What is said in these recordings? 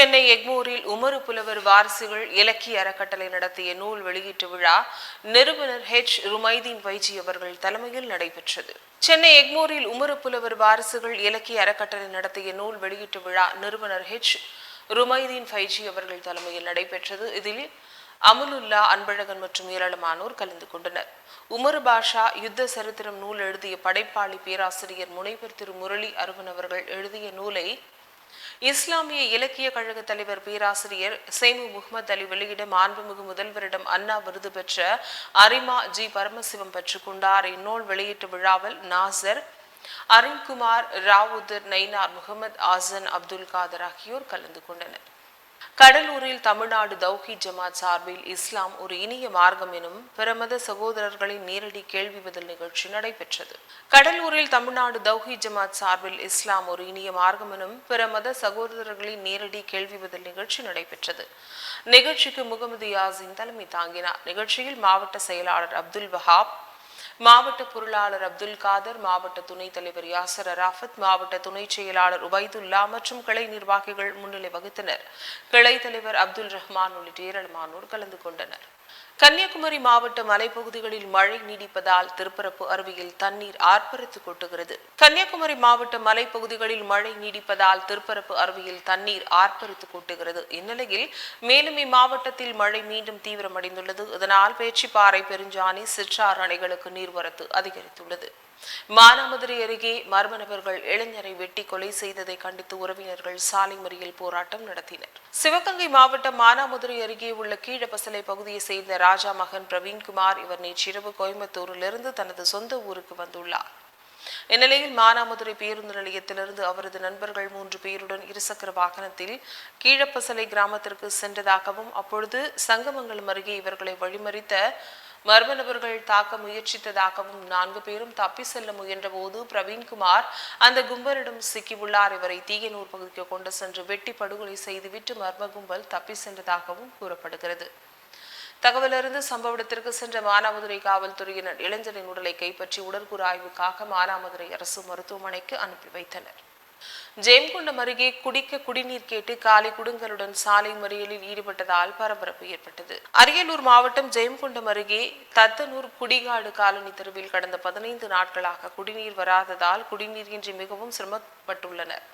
சென்னை எக்மூரில் உமறு புலவர் வாரிசுகள் இலக்கிய அறக்கட்டளை நடத்திய நூல் வெளியீட்டு விழா நிறுவனர் ஹெச் ருமைதீன் வைஜி அவர்கள் தலைமையில் நடைபெற்றது. சென்னை எக்மூரில் உமறு புலவர் வாரிசுகள் இலக்கிய அறக்கட்டளை நடத்திய நூல் வெளியீட்டு விழா நிறுவனர் ஹெச் ருமைதீன் ஃபைஜி அவர்கள் தலைமையில் நடைபெற்றது. இதில் அமுலுல்லா அன்பழகன் மற்றும் ஏராளமானோர் கலந்து கொண்டனர். உமர் பாஷா யுத்த சரித்திரம் நூல் எழுதிய படைப்பாளி பேராசிரியர் முனைவர் திரு முரளி அருவன் அவர்கள் எழுதிய நூலை இஸ்லாமிய இலக்கிய கழக தலைவர் பேராசிரியர் சேமு முகமது அலி வெளியிட மாண்புமிகு முதல்வரிடம் அண்ணா விருது பெற்ற அரிமா ஜி பரமசிவம் பெற்றுக்கொண்டார் இந்நூல் வெளியீட்டு விழாவில் நாசர் அருண்குமார் ராவுதர் நைனார் முகமது ஆசன் அப்துல் காதர் ஆகியோர் கலந்து கொண்டனர். கடலூரில் தமிழ்நாடு தௌஹி ஜமாத் சார்பில் இஸ்லாம் ஒரு இனிய மார்க்கம் எனும் பிரமத சகோதரர்களின் நேரடி கேள்வி பதில் நிகழ்ச்சி நடைபெற்றது. கடலூரில் தமிழ்நாடு தௌஹி ஜமாத் சார்பில் இஸ்லாம் ஒரு இனிய மார்க்கம் எனும் பிரமத சகோதரர்களின் நேரடி கேள்வி பதில் நிகழ்ச்சி நடைபெற்றது. நிகழ்ச்சிக்கு முகமது யாசின் தலைமை தாங்கினார். நிகழ்ச்சியில் மாவட்ட செயலாளர் அப்துல் வஹாப் மாவட்ட பொருளாளர் அப்துல் காதர் மாவட்ட துணைத் தலைவர் யாசர் அராஃபத் மாவட்ட துணை செயலாளர் உபைதுல்லா மற்றும் கிளை நிர்வாகிகள் முன்னிலை வகித்தனர். கிளை தலைவர் அப்துல் ரஹ்மான் உள்ளிட்ட ஏராளமானோர் கலந்து கொண்டனர். கன்னியாகுமரி மாவட்ட மலைப்பகுதிகளில் மழை நீடிப்பதால் திருப்பரப்பு அருவியில் தண்ணீர் ஆர்ப்பரித்து கொட்டுகிறது. கன்னியாகுமரி மாவட்ட மலைப்பகுதிகளில் மழை நீடிப்பதால் திருப்பரப்பு அருவியில் தண்ணீர் ஆர்ப்பரித்து கொட்டுகிறது. இந்நிலையில் மேலும் இம்மாவட்டத்தில் மழை மீண்டும் தீவிரமடைந்துள்ளது. இதனால் பேச்சிப்பாறை பெருஞ்சாணி சிற்றாறு அணைகளுக்கு நீர்வரத்து அதிகரித்துள்ளது. மானாமதுரை அருகே மர்ம நபர்கள் இளைஞரை வெட்டி கொலை செய்ததை கண்டித்து உறவினர்கள் சாலை மறியல் போராட்டம் நடத்தினர். சிவகங்கை மாவட்டம் மானாமதுரை அருகே உள்ள கீழப்பசலை பகுதியை சேர்ந்த ராஜா மகன் பிரவீன்குமார் இவர் நேற்றிரவு கோயம்புத்தூரிலிருந்து தனது சொந்த ஊருக்கு வந்துள்ளார். இந்நிலையில் மானாமதுரை பேருந்து நிலையத்திலிருந்து அவரது நண்பர்கள் மூன்று பேருடன் இருசக்கர வாகனத்தில் கீழப்பசலை கிராமத்திற்கு சென்றதாகவும் அப்பொழுது சங்கமங்கலம் அருகே இவர்களை வழிமறித்த மர்ம நபர்கள் தாக்க முயற்சித்ததாகவும் நான்கு பேரும் தப்பி செல்ல முயன்றபோது பிரவீன்குமார் அந்த கும்பலிடம் சிக்கியுள்ளார். இவரை தீயனூர் பகுதிக்கு கொண்டு சென்று வெட்டி படுகொலை செய்துவிட்டு மர்ம கும்பல் தப்பி சென்றதாகவும் கூறப்படுகிறது. தகவலறிந்து சம்பவ இடத்திற்கு சென்ற மானாமதுரை காவல்துறையினர் இளைஞரின் உடலை கைப்பற்றி உடற்கூறு ஆய்வுக்காக மானாமதுரை அரசு மருத்துவமனைக்கு அனுப்பி வைத்தனர். ஜெயம்கொண்டம் அருகே குடிக்க குடிநீர் கேட்டு காலை குடுங்களுடன் சாலை மறியலில் ஈடுபட்டதால் பரபரப்பு ஏற்பட்டது. அரியலூர் மாவட்டம் ஜெயம்கொண்டம் அருகே தத்தனூர் குடிகாடு காலனி தெருவில் கடந்த பதினைந்து நாட்களாக குடிநீர் வராததால் குடிநீர் இன்றி மிகவும் சிரமப்பட்டுள்ளனர்.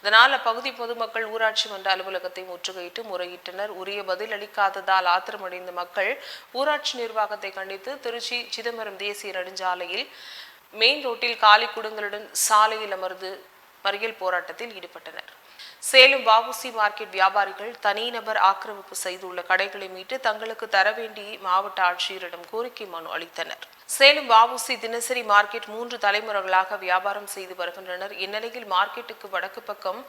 இதனால் அப்பகுதி பொதுமக்கள் ஊராட்சி மன்ற அலுவலகத்தை முற்றுகையிட்டு முறையிட்டனர். உரிய பதில் அளிக்காததால் ஆத்திரமடைந்த மக்கள் ஊராட்சி நிர்வாகத்தை கண்டித்து திருச்சி சிதம்பரம் தேசிய நெடுஞ்சாலையில் மெயின் ரோட்டில் காலி குடங்களுடன் சாலையில் அமர்ந்து மறியல் போராட்டத்தில் ஈடுபட்டனர். சேலம் வாவுசி மார்க்கெட் வியாபாரிகள் தனிநபர் ஆக்கிரமிப்பு செய்துள்ள கடைகளை மீட்டு தங்களுக்கு தர வேண்டி மாவட்ட ஆட்சியரிடம் கோரிக்கை மனு அளித்தனர். சேலம் வாவுசி தினசரி மார்க்கெட் மூன்று தலைமுறைகளாக வியாபாரம் செய்து வருகின்றனர். இந்நிலையில் மார்க்கெட்டுக்கு வடக்கு பக்கம்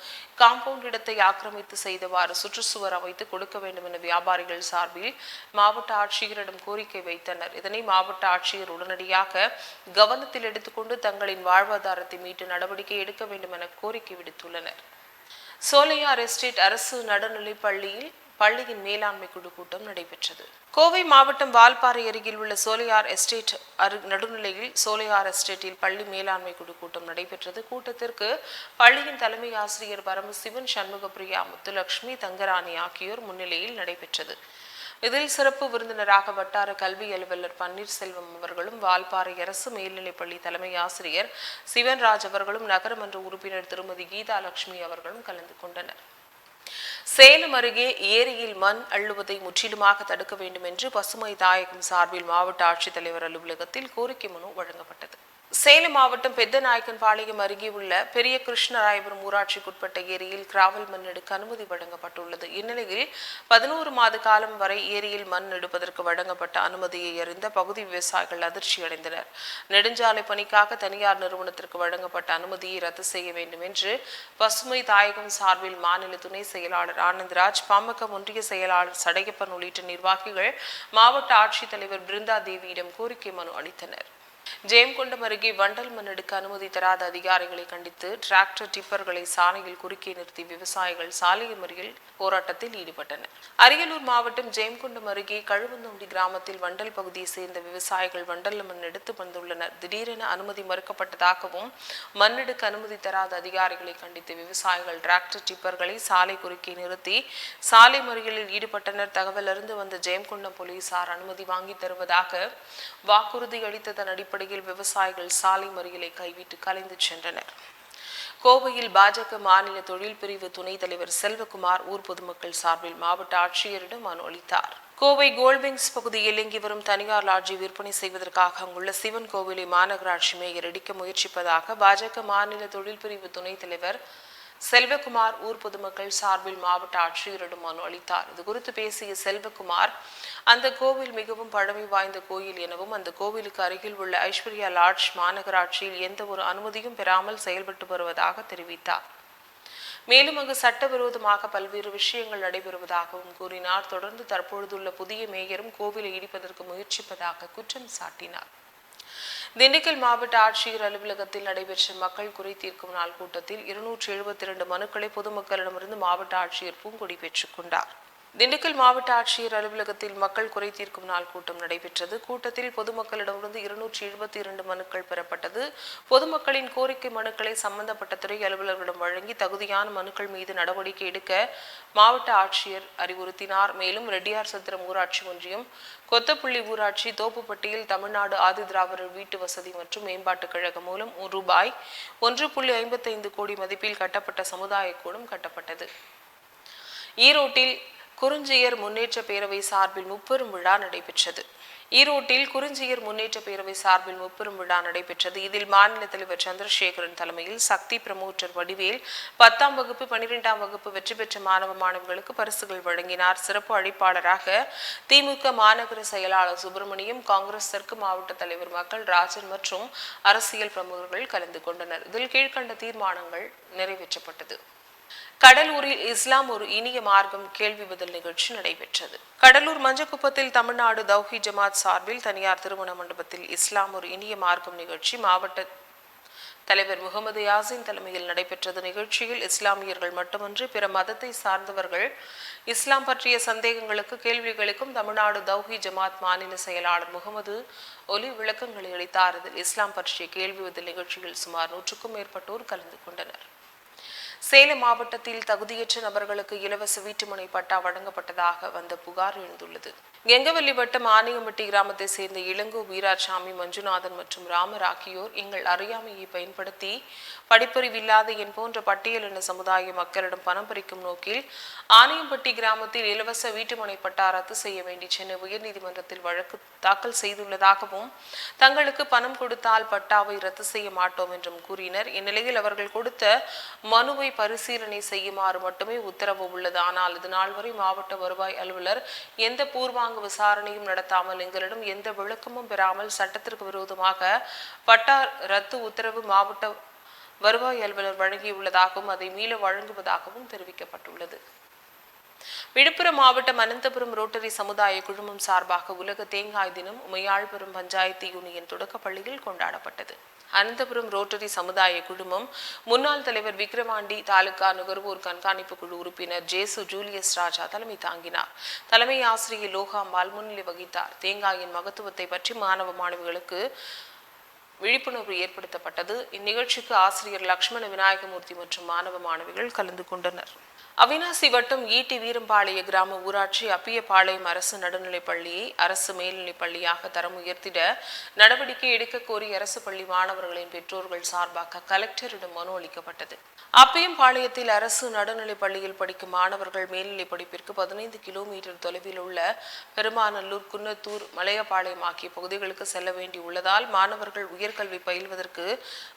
காம்பவுண்ட் இடத்தை ஆக்கிரமித்து செய்தவாறு சுற்றுச்சுவர் அமைத்து கொடுக்க வேண்டும் என வியாபாரிகள் சார்பில் மாவட்ட ஆட்சியரிடம் கோரிக்கை வைத்தனர். இதனை மாவட்ட ஆட்சியர் உடனடியாக கவனத்தில் எடுத்துக்கொண்டு தங்களின் வாழ்வாதாரத்தை மீட்டு நடவடிக்கை எடுக்க வேண்டும் என கோரிக்கை விடுத்துள்ளனர். சோலையார் எஸ்டேட் அரசு நடுநிலைப் பள்ளியில் பள்ளியின் மேலாண்மை குழு கூட்டம் நடைபெற்றது. கோவை மாவட்டம் வால்பாறை அருகில் உள்ள சோலையார் எஸ்டேட் அரு நடுநிலையில் சோலையார் எஸ்டேட்டில் பள்ளி மேலாண்மை குழு கூட்டம் நடைபெற்றது. கூட்டத்திற்கு பள்ளியின் தலைமை ஆசிரியர் பரமசிவன் சண்முகப்பிரியா முத்துலட்சுமி தங்கராணி ஆகியோர் முன்னிலையில் நடைபெற்றது. இதில் சிறப்பு விருந்தினராக வட்டார கல்வி அலுவலர் பன்னீர்செல்வம் அவர்களும் வால்பாறை அரசு மேல்நிலைப்பள்ளி தலைமை ஆசிரியர் சிவன்ராஜ் அவர்களும் நகரமன்ற உறுப்பினர் திருமதி கீதா லட்சுமி அவர்களும் கலந்து கொண்டனர். சேலம் அருகே ஏரியில் மண் அள்ளுவதை முற்றிலுமாக தடுக்க வேண்டும் என்று பசுமை தாயகம் சார்பில் மாவட்ட ஆட்சித்தலைவர் அலுவலகத்தில் கோரிக்கை மனு வழங்கப்பட்டது. சேலம் மாவட்டம் பெத்தநாயக்கன் பாளையம் அருகே உள்ள பெரிய கிருஷ்ணராயபுரம் ஊராட்சிக்குட்பட்ட ஏரியில் கிராவல் மண் எடுக்க அனுமதி வழங்கப்பட்டுள்ளது. இந்நிலையில் பதினோரு மாத காலம் வரை ஏரியில் மண் எடுப்பதற்கு வழங்கப்பட்ட அனுமதியை அறிந்த பகுதி விவசாயிகள் அதிர்ச்சி அடைந்தனர் நெடுஞ்சாலை பணிக்காக தனியார் நிறுவனத்திற்கு வழங்கப்பட்ட அனுமதியை ரத்து செய்ய வேண்டும் என்று பசுமை தாயகம் சார்பில் மாநில துணை செயலாளர் ஆனந்த்ராஜ் பாமக ஒன்றிய செயலாளர் சடையப்பன் உள்ளிட்ட நிர்வாகிகள் மாவட்ட ஆட்சித்தலைவர் பிருந்தா தேவியிடம் கோரிக்கை மனு அளித்தனர். ஜெயம்கொண்டம் அருகே வண்டல் மண் எடுக்க அனுமதி தராத அதிகாரிகளை கண்டித்து டிராக்டர் டிப்பர்களை சாலையில் குறுக்கே நிறுத்தி விவசாயிகள் சாலை மறியல் போராட்டத்தில் ஈடுபட்டனர். அரியலூர் மாவட்டம் ஜெயம்கொண்டம் அருகே கழுவந்தோண்டி கிராமத்தில் வண்டல் பகுதியை சேர்ந்த விவசாயிகள் வண்டல் மண் எடுத்து வந்துள்ளனர். திடீரென அனுமதி மறுக்கப்பட்டதாகவும் மண் எடுக்க அனுமதி தராத அதிகாரிகளை கண்டித்து விவசாயிகள் டிராக்டர் டிப்பர்களை சாலை குறுக்கே நிறுத்தி சாலை மறியலில் ஈடுபட்டனர். தகவல் அறிந்து வந்த ஜெயம்கொண்டம் போலீசார் அனுமதி வாங்கி தருவதாக வாக்குறுதி அளித்ததன் அடிப்படையில் விவசாயிகள் சாலை மறியலை கைவிட்டு கலைந்து சென்றனர். கோவையில் பாஜக மாநில தொழில் பிரிவு துணைத் தலைவர் செல்வகுமார் ஊர் பொதுமக்கள் சார்பில் மாவட்ட ஆட்சியரிடம் மனு அளித்தார். கோவை கோல்விங்ஸ் பகுதியில் இயங்கி வரும் தனியார் லாட்ஜை விற்பனை செய்வதற்காக அங்குள்ள சிவன் கோவிலை மாநகராட்சி மேயர் இடிக்க முயற்சிப்பதாக பாஜக மாநில தொழில் பிரிவு துணைத் தலைவர் செல்வகுமார் ஊர் பொதுமக்கள் சார்பில் மாவட்ட ஆட்சியரிடம் மனு அளித்தார். இது குறித்து பேசிய செல்வகுமார் அந்த கோவில் மிகவும் பழமை வாய்ந்த கோயில் எனவும் அந்த கோவிலுக்கு அருகில் உள்ள ஐஸ்வர்யா லாட்ஜ் மாநகராட்சியில் எந்த ஒரு அனுமதியும் பெறாமல் செயல்பட்டு வருவதாக தெரிவித்தார். மேலும் அங்கு சட்டவிரோதமாக பல்வேறு விஷயங்கள் நடைபெறுவதாகவும் கூறினார். தொடர்ந்து தற்பொழுதுள்ள புதிய மேயரும் கோவிலை இடிப்பதற்கு முயற்சிப்பதாக குற்றம் சாட்டினார். திண்டுக்கல் மாவட்ட ஆட்சியர் அலுவலகத்தில் நடைபெற்ற மக்கள் குறை தீர்க்கும் நாள் கூட்டத்தில் இருநூற்றி எழுபத்தி இரண்டு மனுக்களை பொதுமக்களிடமிருந்து மாவட்ட ஆட்சியர் பூங்கொடி பெற்றுக் கொண்டார். திண்டுக்கல் மாவட்ட ஆட்சியர் அலுவலகத்தில் மக்கள் குறை தீர்க்கும் நாள் கூட்டம் நடைபெற்றது. கூட்டத்தில் பொதுமக்களிடமிருந்து இருநூற்றி எழுபத்தி இரண்டு மனுக்கள் பெறப்பட்டது. பொதுமக்களின் கோரிக்கை மனுக்களை சம்பந்தப்பட்ட துறை அலுவலர்களிடம் வழங்கி தகுதியான மனுக்கள் மீது நடவடிக்கை எடுக்க மாவட்ட ஆட்சியர் அறிவுறுத்தினார். மேலும் ரெட்டியார் சத்திரம் ஊராட்சி ஒன்றியம் கொத்தப்புள்ளி ஊராட்சி தோப்புப்பட்டியில் தமிழ்நாடு ஆதிதிராவிடர் வீட்டு வசதி மற்றும் மேம்பாட்டுக் கழகம் மூலம் ரூபாய் ஒன்று புள்ளி ஐம்பத்தைந்து கோடி மதிப்பில் கட்டப்பட்ட சமுதாய கூடம் கட்டப்பட்டது. ஈரோட்டில் குறிஞ்சியர் முன்னேற்ற பேரவை சார்பில் முப்பெரும் விழா நடைபெற்றது. ஈரோட்டில் குறிஞ்சியர் முன்னேற்ற பேரவை சார்பில் முப்பெரும் விழா நடைபெற்றது. இதில் மாநில தலைவர் சந்திரசேகரன் தலைமையில் சக்தி பிரமோட்டர் வடிவேல் பத்தாம் வகுப்பு பனிரெண்டாம் வகுப்பு வெற்றி பெற்ற மாணவ மாணவிகளுக்கு பரிசுகள் வழங்கினார். சிறப்பு அழைப்பாளராக திமுக மாநகர செயலாளர் சுப்பிரமணியம் காங்கிரஸ் தெற்கு மாவட்ட தலைவர் மக்கள் ராஜன் மற்றும் அரசியல் பிரமுகர்கள் கலந்து கொண்டனர். இதில் கீழ்கண்ட தீர்மானங்கள் நிறைவேற்றப்பட்டது. கடலூரில் இஸ்லாம் ஒரு இனிய மார்க்கம் கேள்வி பதில் நிகழ்ச்சி நடைபெற்றது. கடலூர் மஞ்சக்குப்பத்தில் தமிழ்நாடு தௌஹி ஜமாத் சார்பில் தனியார் திருமண மண்டபத்தில் இஸ்லாம் ஒரு இனிய மார்க்கம் நிகழ்ச்சி மாவட்ட தலைவர் முகமது யாசின் தலைமையில் நடைபெற்றது. நிகழ்ச்சியில் இஸ்லாமியர்கள் மட்டுமன்றி பிற மதத்தை சார்ந்தவர்கள் இஸ்லாம் பற்றிய சந்தேகங்களுக்கு கேள்விகளுக்கும் தமிழ்நாடு தௌஹி ஜமாத் மாநில செயலாளர் முகமது ஒலி விளக்கங்களை அளித்தார். இஸ்லாம் பற்றிய கேள்வி பதில் நிகழ்ச்சியில் சுமார் நூற்றுக்கும் மேற்பட்டோர் கலந்து கொண்டனர். சேலம் மாவட்டத்தில் தகுதியற்ற நபர்களுக்கு இலவச வீட்டுமனை பட்டா வழங்கப்பட்டதாக வந்த புகார் எழுந்துள்ளது. கெங்கவல்லி வட்டம் கிராமத்தை சேர்ந்த இளங்கோ வீராசாமி மஞ்சுநாதன் மற்றும் ராமர் ஆகியோர் எங்கள் அறியாமையை பயன்படுத்தி படிப்பறிவில்லாத என் போன்ற பட்டியலின சமுதாய மக்களிடம் பணம் பறிக்கும் நோக்கில் ஆனியம்பட்டி கிராமத்தில் இலவச வீட்டுமனை பட்டா ரத்து செய்ய வேண்டி சென்னை உயர்நீதிமன்றத்தில் வழக்கு தாக்கல் செய்துள்ளதாகவும் தங்களுக்கு பணம் கொடுத்தால் பட்டாவை ரத்து செய்ய மாட்டோம் என்றும் கூறினர். இந்நிலையில் அவர்கள் கொடுத்த மனுவை பரிசீலனை செய்யுமாறு மட்டுமே உத்தரவு உள்ளது. ஆனால் இது நாள் வரை மாவட்ட வருவாய் அலுவலர் எந்த பூர்வாங்க விசாரணையும் நடத்தாமல் எங்களிடம் எந்த விளக்கமும் பெறாமல் சட்டத்திற்கு விரோதமாக பட்டா ரத்து உத்தரவு மாவட்ட வருவாய் அலுவலர் வழங்கியுள்ளதாகவும் அதை மீள வழங்குவதாகவும் தெரிவிக்கப்பட்டுள்ளது. விழுப்புரம் மாவட்டம் அனந்தபுரம் ரோட்டரி சமுதாய குழுமம் சார்பாக உலக தேங்காய் தினம் உமையாள்புரம் பஞ்சாயத்து யூனியன் தொடக்கப்பள்ளியில் கொண்டாடப்பட்டது. அனந்தபுரம் ரோட்டரி சமுதாய குழுமம் முன்னாள் தலைவர் விக்ரவாண்டி தாலுகா நுகர்வோர் கண்காணிப்பு குழு உறுப்பினர் ஜேசு ஜூலியஸ் ராஜா தலைமை தாங்கினார். தலைமை ஆசிரியர் லோகாம்பால் முன்னிலை வகித்தார். தேங்காயின் மகத்துவத்தை பற்றி மாணவ மாணவிகளுக்கு விழிப்புணர்வு ஏற்படுத்தப்பட்டது. இந்நிகழ்ச்சிக்கு ஆசிரியர் லக்ஷ்மண விநாயகமூர்த்தி மற்றும் மாணவ மாணவிகள் கலந்து கொண்டனர். அவினாசி வட்டம் ஈட்டி வீரம்பாளைய கிராம ஊராட்சி அப்பியபாளையம் அரசு நடுநிலைப் பள்ளியை அரசு மேல்நிலைப் பள்ளியாக தரம் உயர்த்திட நடவடிக்கை எடுக்க கோரி அரசு பள்ளி மாணவர்களின் பெற்றோர்கள் சார்பாக கலெக்டரிடம் மனு அளிக்கப்பட்டது. அப்பியம்பாளையத்தில் அரசு நடுநிலைப் பள்ளியில் படிக்கும் மாணவர்கள் மேல்நிலைப் படிப்பிற்கு பதினைந்து கிலோமீட்டர் தொலைவில் உள்ள பெருமாநல்லூர் குன்னத்தூர் மலையபாளையம் ஆகிய பகுதிகளுக்கு செல்ல வேண்டி உள்ளதால் மாணவர்கள் உயர்கல்வி பயில்வதற்கு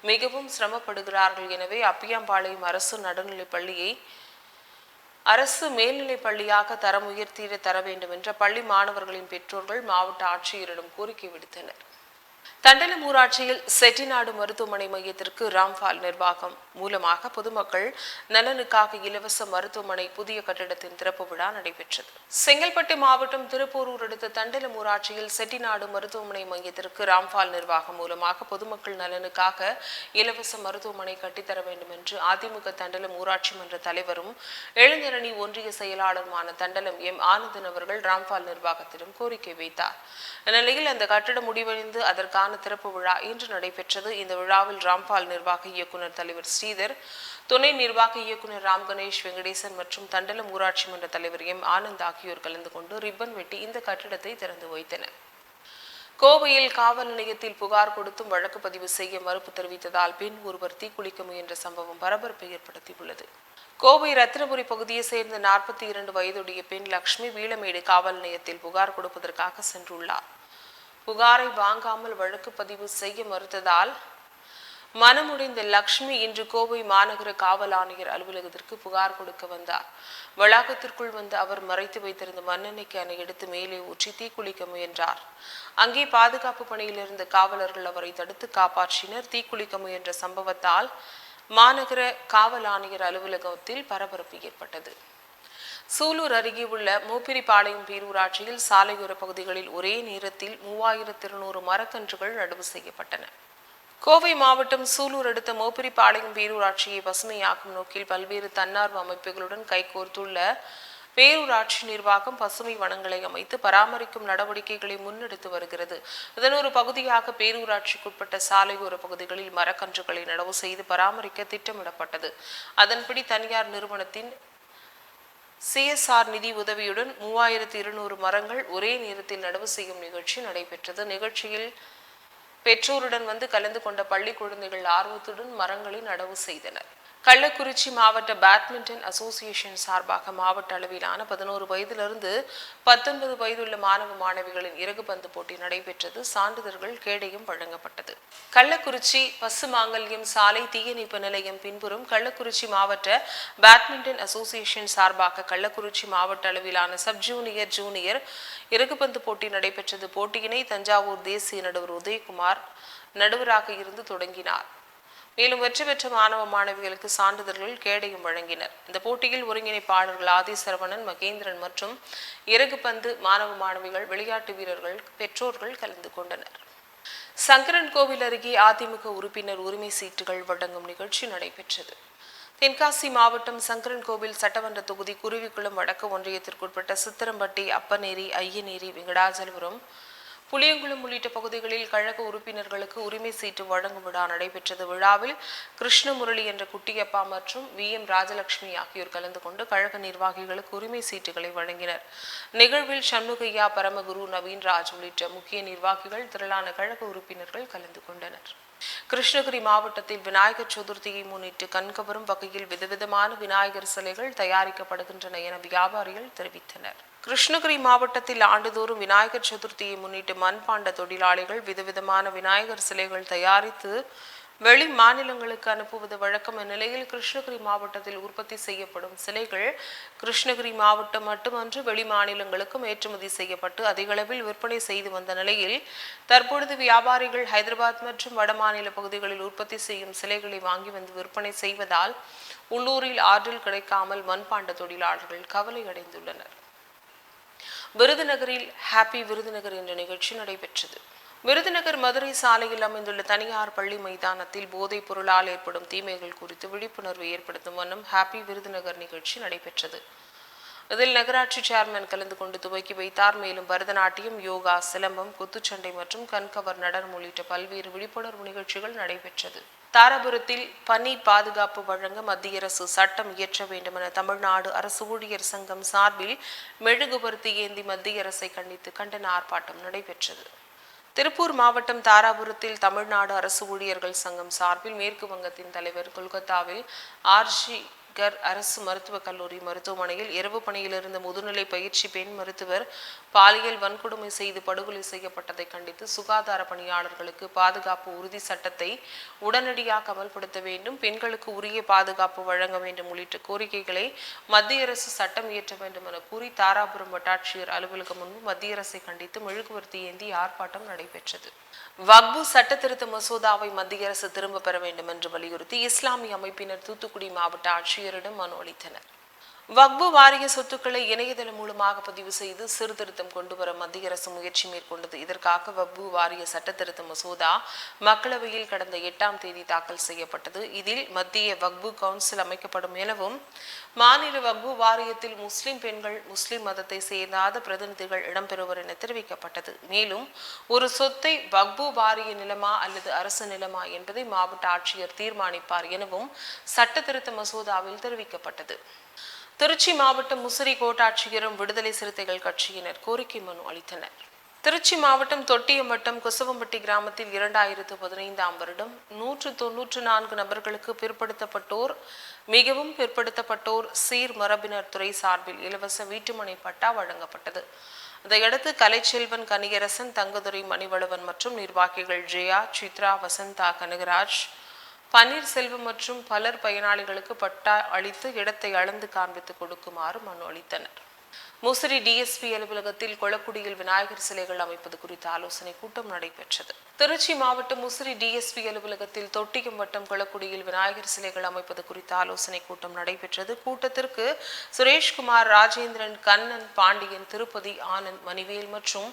மிகவும் சிரமப்படுகிறார்கள். எனவே அப்பியம்பாளையம் அரசு நடுநிலைப் பள்ளியை அரசு மேல்நிலைப் பள்ளியாக தரம் உயர்த்திட தர வேண்டும் என்ற பள்ளி மாணவர்களின் பெற்றோர்கள் மாவட்ட ஆட்சியரிடம் கோரிக்கை விடுத்தனர். தண்டலம் ஊராட்சியில் செட்டிநாடு மருத்துவமனை மையத்திற்கு ராம்பால் நிர்வாகம் மூலமாக பொதுமக்கள் நலனுக்காக இலவச மருத்துவமனை புதிய கட்டிடத்தின் திறப்பு விழா நடைபெற்றது. செங்கல்பட்டு மாவட்டம் திருப்பூரூர் அடுத்த தண்டலம் ஊராட்சியில் செட்டிநாடு மருத்துவமனை மையத்திற்கு ராம்பால் நிர்வாகம் மூலமாக பொதுமக்கள் நலனுக்காக இலவச மருத்துவமனை கட்டித்தர வேண்டும் என்று அதிமுக தண்டலம் ஊராட்சி மன்ற தலைவரும் இளைஞரணி ஒன்றிய செயலாளருமான தண்டலம் எம். ஆனந்தன் அவர்கள் ராம்பால் நிர்வாகத்திடம் கோரிக்கை வைத்தார். இந்நிலையில் அந்த கட்டிடம் முடிவடைந்து அதற்கான திறப்பு விழா இன்று நடைபெற்றது. இந்த விழாவில் ராம்பால் நிர்வாக இயக்குநர் தலைவர் ஸ்ரீதர் துணை நிர்வாக இயக்குநர் ராம் கணேஷ் வெங்கடேசன் மற்றும் தண்டலம் ஊராட்சி மன்ற தலைவர் எம் ஆனந்த் ஆகியோர் கலந்து கொண்டு ரிப்பன் வெட்டி இந்த கட்டிடத்தை திறந்து வைத்தனர். கோவையில் காவல் நிலையத்தில் புகார் கொடுத்தும் வழக்கு பதிவு செய்ய மறுப்பு தெரிவித்ததால் பெண் ஒருவர் தீக்குளிக்க முயன்ற சம்பவம் பரபரப்பை ஏற்படுத்தியுள்ளது. கோவை ரத்தினபுரி பகுதியை சேர்ந்த நாற்பத்தி இரண்டு வயதுடைய பெண் லக்ஷ்மி வீளமேடு காவல் நிலையத்தில் புகார் கொடுப்பதற்காக சென்றுள்ளார். புகாரை வாங்காமல் வழக்கு பதிவு செய்ய மறுத்ததால் மனமுடைந்த லக்ஷ்மி இன்று கோவை மாநகர காவல் ஆணையர் அலுவலகத்திற்கு புகார் கொடுக்க வந்தார். வளாகத்திற்குள் வந்து அவர் மறைத்து வைத்திருந்த மண்ணெண்ணெய் கேனை எடுத்து மேலே ஊற்றி தீக்குளிக்க முயன்றார். அங்கே பாதுகாப்பு பணியில் இருந்த காவலர்கள் அவரை தடுத்து காப்பாற்றினர். தீக்குளிக்க முயன்ற சம்பவத்தால் மாநகர காவல் ஆணையர் அலுவலகத்தில் பரபரப்பு ஏற்பட்டது. சூலூர் அருகே உள்ள மூப்பிரிப்பாளையம் பேரூராட்சியில் சாலையோர பகுதிகளில் ஒரே நேரத்தில் மூவாயிரத்தி இருநூறு மரக்கன்றுகள் நடவு செய்யப்பட்டன. கோவை மாவட்டம் சூலூர் அடுத்த மோப்பிரிப்பாளையம் பேரூராட்சியை பசுமையாக்கும் நோக்கில் பல்வேறு தன்னார்வ அமைப்புகளுடன் கைகோர்த்துள்ள பேரூராட்சி நிர்வாகம் பசுமை வனங்களை அமைத்து பராமரிக்கும் நடவடிக்கைகளை முன்னெடுத்து வருகிறது. இதன் ஒரு பகுதியாக பேரூராட்சிக்குட்பட்ட சாலையோர பகுதிகளில் மரக்கன்றுகளை நடவு செய்து பராமரிக்க திட்டமிடப்பட்டது. அதன்படி தனியார் நிறுவனத்தின் சிஎஸ்ஆர் நிதி உதவியுடன் மூவாயிரத்தி இருநூறு மரங்கள் ஒரே நேரத்தில் நடவு செய்யும் நிகழ்ச்சி நடைபெற்றது. நிகழ்ச்சியில் பெற்றோருடன் வந்து கலந்து கொண்ட பள்ளி குழந்தைகள் ஆர்வத்துடன் மரங்களை நடவு செய்தனர். கள்ளக்குறிச்சி மாவட்ட பேட்மிண்டன் அசோசியேஷன் சார்பாக மாவட்ட அளவிலான பதினோரு வயதிலிருந்து பத்தொன்பது வயதுள்ள மாணவ மாணவிகளின் இறகு பந்து போட்டி நடைபெற்றது. சான்றிதழ்கள் கேடயம் வழங்கப்பட்டது. கள்ளக்குறிச்சி பசு மாங்கல்யம் சாலை தீயணைப்பு நிலையம் பின்புறம் கள்ளக்குறிச்சி மாவட்ட பேட்மிண்டன் அசோசியேஷன் சார்பாக கள்ளக்குறிச்சி மாவட்ட அளவிலான சப் ஜூனியர் ஜூனியர் இறகுபந்து போட்டி நடைபெற்றது. போட்டியினை தஞ்சாவூர் தேசிய நடுவர் உதயகுமார் நடுவராக இருந்து தொடங்கினார். மேலும் வெற்றி பெற்ற மாணவ மாணவிகளுக்கு சான்றிதழ்கள் கேடையும் வழங்கினர். இந்த போட்டியில் ஒருங்கிணைப்பாளர்கள் ஆதி சரவணன் மகேந்திரன் மற்றும் இறகுப்பந்து மாணவ மாணவிகள் விளையாட்டு வீரர்கள் பெற்றோர்கள் கலந்து கொண்டனர். சங்கரன் கோவில் அருகே அதிமுக உறுப்பினர் உரிமை சீட்டுகள் வழங்கும் நிகழ்ச்சி நடைபெற்றது. தென்காசி மாவட்டம் சங்கரன் கோவில் சட்டமன்ற தொகுதி குருவிக்குளம் வடக்கு ஒன்றியத்திற்குட்பட்ட சித்திரம்பட்டி அப்பநேரி ஐயநேரி வெங்கடாஜலபுரம் புளியங்குளம் உள்ளிட்ட பகுதிகளில் கழக உறுப்பினர்களுக்கு உரிமை சீட்டு வழங்கும் விழா நடைபெற்றது. விழாவில் கிருஷ்ணமுரளி என்ற குட்டியப்பா மற்றும் வி. எம். ராஜலட்சுமி ஆகியோர் கலந்து கொண்டு கழக நிர்வாகிகளுக்கு உரிமை சீட்டுகளை வழங்கினர். நிகழ்வில் சண்முகையா பரமகுரு நவீன்ராஜ் உள்ளிட்ட முக்கிய நிர்வாகிகள் திரளான கழக உறுப்பினர்கள் கலந்து கொண்டனர். கிருஷ்ணகிரி மாவட்டத்தில் விநாயகர் சதுர்த்தியை முன்னிட்டு கண்கவரும் வகையில் விதவிதமான விநாயகர் சிலைகள் தயாரிக்கப்படுகின்றன என வியாபாரிகள் தெரிவித்தனர். கிருஷ்ணகிரி மாவட்டத்தில் ஆண்டுதோறும் விநாயகர் சதுர்த்தியை முன்னிட்டு மண்பாண்ட தொழிலாளிகள் விதவிதமான விநாயகர் சிலைகள் தயாரித்து வெளி மாநிலங்களுக்கு அனுப்புவது வழக்கம். இந்நிலையில் கிருஷ்ணகிரி மாவட்டத்தில் உற்பத்தி செய்யப்படும் சிலைகள் கிருஷ்ணகிரி மாவட்டம் மட்டுமன்று வெளி மாநிலங்களுக்கும் ஏற்றுமதி செய்யப்பட்டு அதிகளவில் விற்பனை செய்து வந்த நிலையில் தற்பொழுது வியாபாரிகள் ஹைதராபாத் மற்றும் வடமாநில பகுதிகளில் உற்பத்தி செய்யும் சிலைகளை வாங்கி வந்து விற்பனை செய்வதால் உள்ளூரில் ஆற்றில் கிடைக்காமல் மண்பாண்ட தொழிலாளர்கள் கவலை அடைந்துள்ளனர் விருதுநகரில் ஹாப்பி விருதுநகர் என்ற நிகழ்ச்சி நடைபெற்றது. விருதுநகர் மதுரை சாலையில் அமைந்துள்ள தனியார் பள்ளி மைதானத்தில் போதைப் பொருளால் ஏற்படும் தீமைகள் குறித்து விழிப்புணர்வு ஏற்படுத்தும் வண்ணம் ஹாப்பி விருதுநகர் நிகழ்ச்சி நடைபெற்றது. இதில் நகராட்சி சேர்மன் கலந்து கொண்டு துவக்கி வைத்தார். மேலும் பரதநாட்டியம் யோகா சிலம்பம் குத்துச்சண்டை மற்றும் கண்கவர் நடனம் உள்ளிட்ட பல்வேறு விழிப்புணர்வு நிகழ்ச்சிகள் நடைபெற்றது. தாராபுரத்தில் பனி பாதுகாப்பு வழங்க மத்திய அரசு சட்டம் இயற்ற வேண்டும் என தமிழ்நாடு அரசு ஊழியர் சங்கம் சார்பில் மெழுகுபருத்தி ஏந்தி மத்திய அரசை கண்டித்து கண்டன ஆர்ப்பாட்டம் நடைபெற்றது. திருப்பூர் மாவட்டம் தாராபுரத்தில் தமிழ்நாடு அரசு ஊழியர்கள் சங்கம் சார்பில் மேற்கு வங்கத்தின் தலைவர் கொல்கத்தாவில் ஆர்ஜி கர் அரசு மருத்துவக் கல்லூரி மருத்துவமனையில் இரவு பணியில் இருந்த முதுநிலை பயிற்சி பெண் மருத்துவர் பாலியல் வன்கொடுமை செய்து படுகொலை செய்யப்பட்டதை கண்டித்து சுகாதார பணியாளர்களுக்கு பாதுகாப்பு உறுதி சட்டத்தை உடனடியாக அமல்படுத்த வேண்டும். பெண்களுக்கு உரிய பாதுகாப்பு வழங்க வேண்டும் உள்ளிட்ட கோரிக்கைகளை மத்திய அரசு சட்டம் இயற்ற வேண்டும் என கூறி தாராபுரம் வட்டாட்சியர் அலுவலகம் முன்பு மத்திய அரசை கண்டித்து மெழுகுவர்த்தி ஏந்தி ஆர்ப்பாட்டம் நடைபெற்றது. வக்பு சட்ட திருத்த மசோதாவை மத்திய அரசு திரும்ப பெற வேண்டும் என்று வலியுறுத்தி இஸ்லாமிய அமைப்பினர் தூத்துக்குடி மாவட்ட ஆட்சியரிடம் மனு அளித்தனர். வக்பு வாரிய சொத்துக்களை இணையதளம் மூலமாக பதிவு செய்து சீர்திருத்தம் கொண்டு வர மத்திய அரசு முயற்சி மேற்கொண்டது. இதற்காக வக்பு வாரிய சட்ட திருத்த மசோதா மக்களவையில் கடந்த எட்டாம் தேதி தாக்கல் செய்யப்பட்டது. இதில் மத்திய வக்பு கவுன்சில் அமைக்கப்படும் எனவும் மாநில வக்பு வாரியத்தில் முஸ்லிம் பெண்கள் முஸ்லிம் மதத்தை சேர்ந்தாத பிரதிநிதிகள் இடம்பெறுவர் என தெரிவிக்கப்பட்டது. மேலும் ஒரு சொத்தை வக்பு வாரிய நிலமா அல்லது அரசு நிலமா என்பதை மாவட்ட ஆட்சியர் தீர்மானிப்பார் எனவும் சட்டத்திருத்த மசோதாவில் தெரிவிக்கப்பட்டது. திருச்சி மாவட்டம் முசிறி கோட்டாட்சியரும் விடுதலை சிறுத்தைகள் கட்சியினர் கோரிக்கை மனு அளித்தனர். திருச்சி மாவட்டம் தொட்டியம்பட்டம் கொசவம்பட்டி கிராமத்தில் இரண்டாயிரத்து பதினைந்தாம் வருடம் நூற்று தொன்னூற்று நான்கு நபர்களுக்கு பிற்படுத்தப்பட்டோர் மிகவும் பிற்படுத்தப்பட்டோர் சீர் மரபினர் துறை சார்பில் இலவச வீட்டுமனை பட்டா வழங்கப்பட்டது. இதையடுத்து கலைச்செல்வன் கனியரசன் தங்கதுரை மணிவளவன் மற்றும் நிர்வாகிகள் ஜெயா சித்ரா வசந்தா கனகராஜ் பன்னீர்செல்வம் மற்றும் பலர் பயனாளிகளுக்கு பட்டா அளித்து இடத்தை அளந்து காண்பித்து கொடுக்குமாறு மனு அளித்தனர். முசிறி டிஎஸ்பி அலுவலகத்தில் கொளக்குடியில் விநாயகர் சிலைகள் அமைப்பது குறித்த ஆலோசனை கூட்டம் நடைபெற்றது. திருச்சி மாவட்டம் முசிறி டிஎஸ்பி அலுவலகத்தில் தொட்டியம் வட்டம் கொளக்குடியில் விநாயகர் சிலைகள் அமைப்பது குறித்த ஆலோசனை கூட்டம் நடைபெற்றது. கூட்டத்திற்கு சுரேஷ்குமார் ராஜேந்திரன் கண்ணன் பாண்டியன் திருப்பதி ஆனந்த் மணிவேல் மற்றும்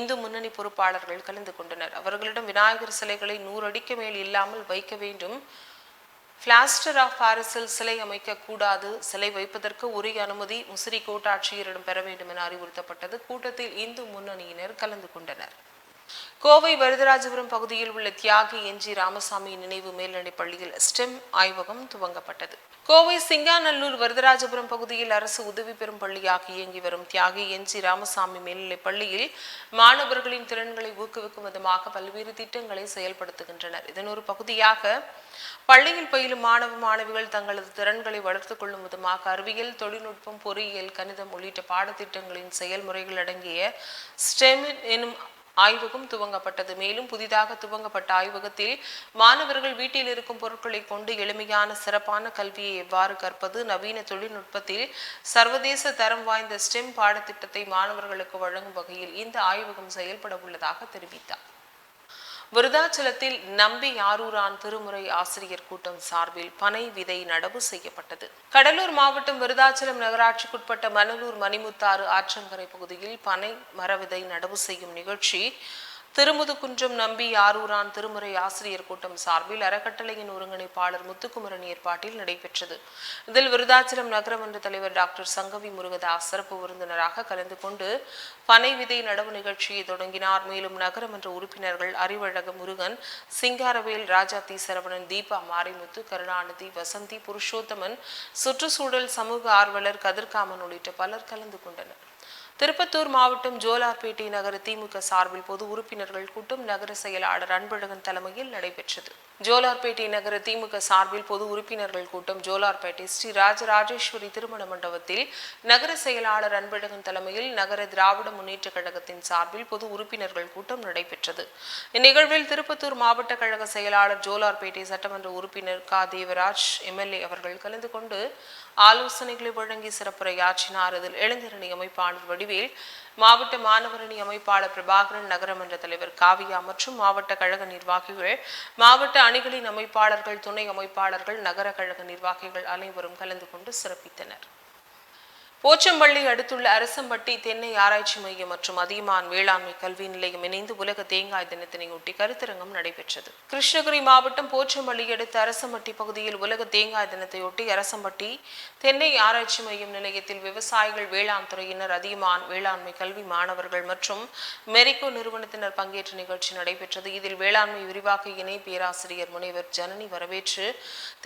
இந்து முன்னணி பொறுப்பாளர்கள் கலந்து கொண்டனர். அவர்களிடம் விநாயகர் சிலைகளை நூறு அடிக்கு மேல் இல்லாமல் வைக்க வேண்டும் பிளாஸ்டர் ஆஃப் பாரிஸில் சிலை அமைக்க கூடாது சிலை வைப்பதற்கு உரிய அனுமதி முசிறி கோட்டாட்சியரிடம் பெற வேண்டும் என அறிவுறுத்தப்பட்டது. கூட்டத்தில் இந்து முன்னணியினர் கலந்து கொண்டனர். கோவை வரதராஜபுரம் பகுதியில் உள்ள தியாகி என் ஜி ராமசாமி நினைவு மேல்நிலைப் பள்ளியில் ஸ்டெம் ஆய்வகம் துவங்கப்பட்டது. கோவை சிங்காநல்லூர் வரதராஜபுரம் பகுதியில் அரசு உதவி பெறும் பள்ளியாக இயங்கி வரும் தியாகி என் ஜி ராமசாமி மேல்நிலைப் பள்ளியில் மாணவர்களின் திறன்களை ஊக்குவிக்கும் விதமாக பல்வேறு திட்டங்களை செயல்படுத்துகின்றனர். இதன் ஒரு பகுதியாக பள்ளியில் பயிலும் மாணவ மாணவிகள் தங்களது திறன்களை வளர்த்துக் கொள்ளும் விதமாக அறிவியல் தொழில்நுட்பம் பொறியியல் கணிதம் உள்ளிட்ட பாடத்திட்டங்களின் செயல்முறைகள் அடங்கிய ஸ்டெம் எனும் ஆய்வகம் துவங்கப்பட்டது. மேலும் புதிதாக துவங்கப்பட்ட ஆய்வகத்தில் மாணவர்கள் வீட்டில் இருக்கும் பொருட்களை கொண்டு எளிமையான சிறப்பான கல்வியை எவ்வாறு கற்பது நவீன தொழில்நுட்பத்தில் சர்வதேச தரம் வாய்ந்த ஸ்டெம் பாடத்திட்டத்தை மாணவர்களுக்கு வழங்கும் வகையில் இந்த ஆய்வகம் செயல்பட உள்ளதாக தெரிவித்தார். விருதாச்சலத்தில் நம்பி ஆரூரான் திருமுறை ஆசிரியர் கூட்டம் சார்பில் பனை விதை நடவு செய்யப்பட்டது. கடலூர் மாவட்டம் விருதாச்சலம் நகராட்சிக்குட்பட்ட மணலூர் மணிமுத்தாறு ஆற்றங்கரை பகுதியில் பனை மரவிதை நடவு செய்யும் நிகழ்ச்சி திருமுதுகுன்றம் நம்பி ஆரூரான் திருமுறை ஆசிரியர் கூட்டம் சார்பில் அறக்கட்டளையின் ஒருங்கிணைப்பாளர் முத்துக்குமரன் ஏற்பாட்டில் நடைபெற்றது. இதில் விருதாச்சலம் நகரமன்ற தலைவர் டாக்டர் சங்கவி முருகதாஸ் சிறப்பு விருந்தினராக கலந்து கொண்டு பனை விதை நடவு நிகழ்ச்சியை தொடங்கினார். மேலும் நகரமன்ற உறுப்பினர்கள் அறிவழக முருகன் சிங்காரவேல் ராஜா தி சரவணன் தீபா மாரிமுத்து கருணாநிதி வசந்தி புருஷோத்தமன் சுற்றுச்சூழல் சமூக ஆர்வலர் கதிர்காமன் உள்ளிட்ட பலர் கலந்து கொண்டனர். திருப்பத்தூர் மாவட்டம் ஜோலார்பேட்டை நகர திமுக சார்பில் பொது உறுப்பினர்கள் கூட்டம் நகர செயலாளர் அன்பழகன் தலைமையில் நடைபெற்றது. ஜோலார்பேட்டை நகர திமுக சார்பில் பொது உறுப்பினர்கள் கூட்டம் ஜோலார்பேட்டை ஸ்ரீ ராஜராஜேஸ்வரி திருமண மண்டபத்தில் நகர செயலாளர் அன்பழகன் தலைமையில் நகர திராவிட முன்னேற்ற கழகத்தின் சார்பில் பொது உறுப்பினர்கள் கூட்டம் நடைபெற்றது. இந்நிகழ்வில் திருப்பத்தூர் மாவட்ட கழக செயலாளர் ஜோலார்பேட்டை சட்டமன்ற உறுப்பினர் க. தேவராஜ் எம்எல்ஏ அவர்கள் கலந்து கொண்டு ஆலோசனைகளை வழங்கி சிறப்புரையாற்றினார். இதில் இளைஞரணி அமைப்பாளர் வடிவேல் மாவட்ட மாணவரணி அமைப்பாளர் பிரபாகரன் நகரமன்ற தலைவர் காவியா மற்றும் மாவட்ட கழக நிர்வாகிகள் மாவட்ட அணிகளின் அமைப்பாளர்கள் துணை அமைப்பாளர்கள் நகர கழக நிர்வாகிகள் அனைவரும் கலந்து கொண்டு சிறப்பித்தனர். போச்சம்பள்ளி அடுத்துள்ள அரசம்பட்டி தென்னை ஆராய்ச்சி மையம் மற்றும் அதியமான் வேளாண்மை கல்வி நிலையம் இணைந்து உலக தேங்காய் தினத்தினையொட்டி கருத்தரங்கம் நடைபெற்றது. கிருஷ்ணகிரி மாவட்டம் போச்சம்பள்ளி அடுத்த அரசம்பட்டி பகுதியில் உலக தேங்காய் தினத்தையொட்டி அரசம்பட்டி தென்னை ஆராய்ச்சி மையம் நிலையத்தில் விவசாயிகள் வேளாண் துறையினர் அதியமான் வேளாண்மை கல்வி மாணவர்கள் மற்றும் மெரிக்கோ நிறுவனத்தினர் பங்கேற்ற நிகழ்ச்சி நடைபெற்றது. இதில் வேளாண்மை விரிவாக்க இணை பேராசிரியர் முனைவர் ஜனனி வரவேற்று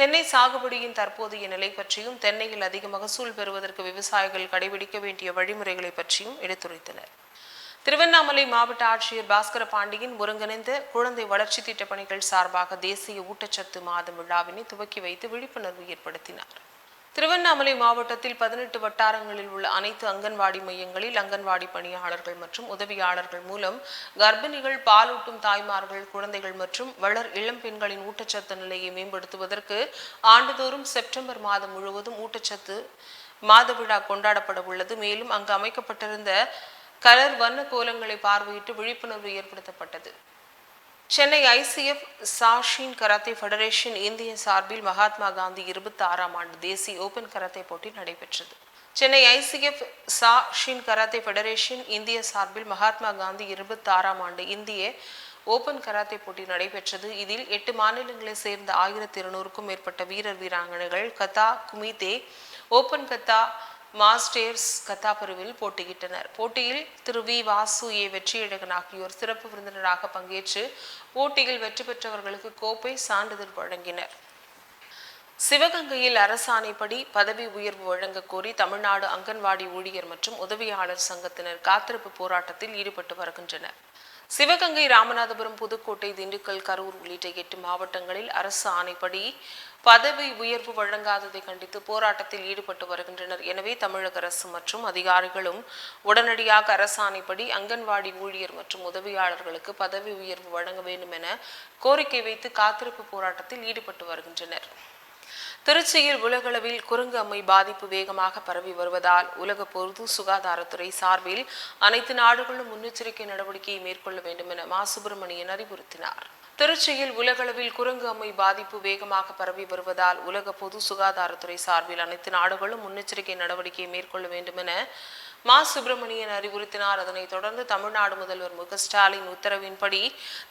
தென்னை சாகுபடியின் தற்போதைய நிலை பற்றியும் தென்னையில் அதிக மகசூல் பெறுவதற்கு விவசாயிகள் கடைபிடிக்க வேண்டிய வழிமுறைகளை பற்றியும் எடுத்துரைத்தனர். திருவண்ணாமலை மாவட்ட ஆட்சியர் பாஸ்கர பாண்டியன் ஒருங்கிணைந்த குழந்தை வளர்ச்சி திட்ட பணிகள் சார்பாக தேசிய ஊட்டச்சத்து மாதம் விழாவினை துவக்கி வைத்து விழிப்புணர்வு ஏற்படுத்தினார். திருவண்ணாமலை மாவட்டத்தில் பதினெட்டு வட்டாரங்களில் உள்ள அனைத்து அங்கன்வாடி மையங்களில் அங்கன்வாடி பணியாளர்கள் மற்றும் உதவியாளர்கள் மூலம் கர்ப்பிணிகள் பாலூட்டும் தாய்மார்கள் குழந்தைகள் மற்றும் வளர் இளம் பெண்களின் ஊட்டச்சத்து நிலையை மேம்படுத்துவதற்கு ஆண்டுதோறும் செப்டம்பர் மாதம் முழுவதும் ஊட்டச்சத்து மாத விழா கொண்டாடப்பட உள்ளது. மேலும் அங்கு அமைக்கப்பட்டிருந்த கலர் வண்ண கோலங்களை பார்வையிட்டு விழிப்புணர்வு ஏற்படுத்தப்பட்டது. Chennai ICF Shashin karate federation இந்திய சார்பில் மகாத்மா காந்தி இருபத்தி ஆறாம் ஆண்டு தேசிய ஓபன் கராத்தே போட்டி நடைபெற்றது. சென்னை ஐசிஎஃப் சா ஷின் கராத்தே ஃபெடரேஷன் இந்திய சார்பில் மகாத்மா காந்தி இருபத்தி ஆறாம் ஆண்டு இந்திய ஓபன் கராத்தே போட்டி நடைபெற்றது. இதில் எட்டு மாநிலங்களை சேர்ந்த ஆயிரத்தி இருநூறுக்கும் மேற்பட்ட வீரர் வீராங்கனைகள் கதா குமிதே ஓபன் கத்தா மாஸ்டேர்ஸ் கத்தா பிரிவில் போட்டியிட்டனர். போட்டியில் திரு வி. வாசு ஏ. வெற்றியழகன் ஆகியோர் சிறப்பு விருந்தினராக பங்கேற்று போட்டியில் வெற்றி பெற்றவர்களுக்கு கோப்பை சான்றிதழ் வழங்கினர். சிவகங்கையில் அரசாணைப்படி பதவி உயர்வு வழங்க கோரி தமிழ்நாடு அங்கன்வாடி ஊழியர் மற்றும் உதவியாளர் சங்கத்தினர் காத்திருப்பு போராட்டத்தில் ஈடுபட்டு வருகின்றனர். சிவகங்கை ராமநாதபுரம் புதுக்கோட்டை திண்டுக்கல் கரூர் உள்ளிட்ட எட்டு மாவட்டங்களில் அரசு ஆணைப்படி பதவி உயர்வு வழங்காததை கண்டித்து போராட்டத்தில் ஈடுபட்டு வருகின்றனர். எனவே தமிழக அரசு மற்றும் அதிகாரிகளும் உடனடியாக அரசாணைப்படி அங்கன்வாடி ஊழியர் மற்றும் உதவியாளர்களுக்கு பதவி உயர்வு வழங்க வேண்டும் என கோரிக்கை வைத்து காத்திருப்பு போராட்டத்தில் ஈடுபட்டு வருகின்றனர். திருச்சியில் உலகளவில் குரங்கு அம்மை பாதிப்பு வேகமாக பரவி வருவதால் உலக பொது சுகாதாரத்துறை சார்பில் அனைத்து நாடுகளும் முன்னெச்சரிக்கை நடவடிக்கையை மேற்கொள்ள வேண்டும் என மா. சுப்பிரமணியன் அறிவுறுத்தினார். திருச்சியில் உலகளவில் குரங்கு அம்மை பாதிப்பு வேகமாக பரவி வருவதால் உலக பொது சுகாதாரத்துறை சார்பில் அனைத்து நாடுகளும் முன்னெச்சரிக்கை நடவடிக்கையை மேற்கொள்ள வேண்டும் என மா சுப்பிரமணியன் அறிவுறுத்தினார். அதனைத் தொடர்ந்து தமிழ்நாடு முதல்வர் மு ஸ்டாலின் உத்தரவின்படி